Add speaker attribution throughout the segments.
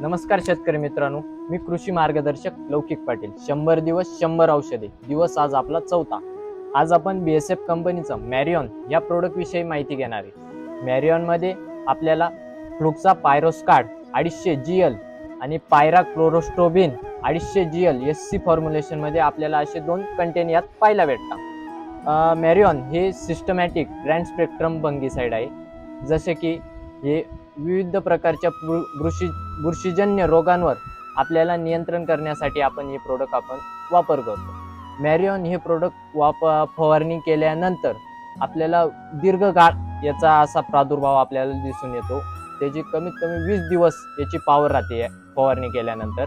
Speaker 1: नमस्कार शेतकरी मित्रांनो मी कृषी मार्गदर्शक लौकिक पाटील. शंभर दिवस शंभर औषधे दिवस आज आपला चौथा. आज आपण बी एस एफ कंपनीचं मॅरिऑन या प्रोडक्टविषयी माहिती घेणार आहे. मॅरिऑनमध्ये आपल्याला फ्लुक्सा पायरोस्कार्ड अडीचशे जी एल आणि पायरा क्लोरोस्टोबिन अडीचशे जी एल एस सी फॉर्म्युलेशनमध्ये आपल्याला असे दोन कंटेन यात पाहायला भेटतात. मॅरिऑन हे सिस्टमॅटिक ग्रँड स्पेक्ट्रम फंगीसाईड आहे. जसे की हे विविध प्रकारच्या बुरशी बुरशीजन्य रोगांवर आपल्याला नियंत्रण करण्यासाठी आपण हे प्रोडक्ट आपण वापर करतो. मॅरिऑन हे प्रोडक्ट वाप फवारणी केल्यानंतर आपल्याला दीर्घकाळ याचा असा प्रादुर्भाव आपल्याला दिसून येतो. त्याची कमीत कमी वीस दिवस याची पावर राहते फवारणी केल्यानंतर.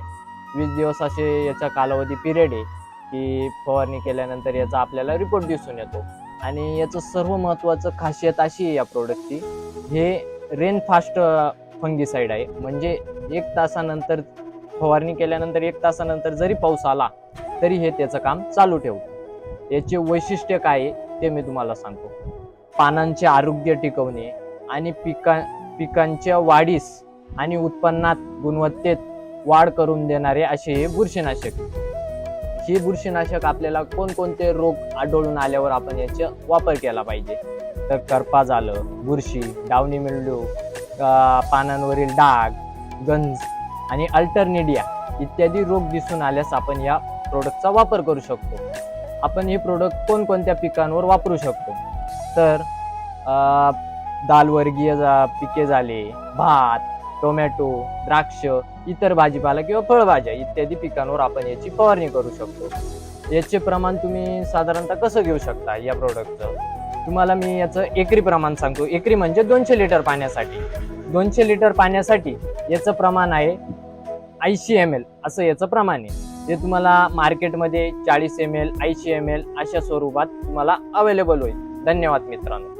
Speaker 1: वीस दिवस असे याचा कालावधी पिरियड आहे की फवारणी केल्यानंतर याचा आपल्याला रिपोर्ट दिसून येतो. आणि याचं सर्व महत्त्वाचं खासियत अशी आहे या प्रोडक्टची हे रेन फास्ट फंगीसाईड आहे. म्हणजे एक तासानंतर फवारणी केल्यानंतर एक तासानंतर जरी पाऊस आला तरी हे त्याचं काम चालू ठेवतो याचे वैशिष्ट्य काय आहे ते मी तुम्हाला सांगतो. पानांचे आरोग्य टिकवणे आणि पिका पिकांच्या वाढीस आणि उत्पन्नात गुणवत्तेत वाढ करून देणारे असे हे बुरशीनाशक. हे बुरशीनाशक आपल्याला कोणकोणते रोग आढळून आल्यावर आपण याचा वापर केला पाहिजे? तर करपा झालं बुरशी डावणी मिल्ड्यू पानांवरील डाग गंज आणि अल्टरनेडिया इत्यादी रोग दिसून आल्यास आपण या प्रोडक्टचा वापर करू शकतो. आपण हे प्रोडक्ट कोणकोणत्या पिकांवर वापरू शकतो? तर दालवर्गीय जा- पिके झाले भात टोमॅटो द्राक्ष इतर भाजीपाला किंवा फळभाज्या इत्यादी पिकांवर आपण याची फवारणी करू शकतो. याचे प्रमाण तुम्ही साधारणतः कसं घेऊ शकता या प्रोडक्टचं तुम्हाला मी याचं एकरी प्रमाण सांगतो. एकरी म्हणजे दोनशे लिटर पाण्यासाठी. दोनशे लिटर पाण्यासाठी याचं प्रमाण आहे ऐंशी एम एल असं याचं प्रमाण आहे. जे तुम्हाला मार्केटमध्ये चाळीस एम एल ऐंशी एम एल अशा स्वरूपात तुम्हाला अवेलेबल होईल. धन्यवाद मित्रांनो.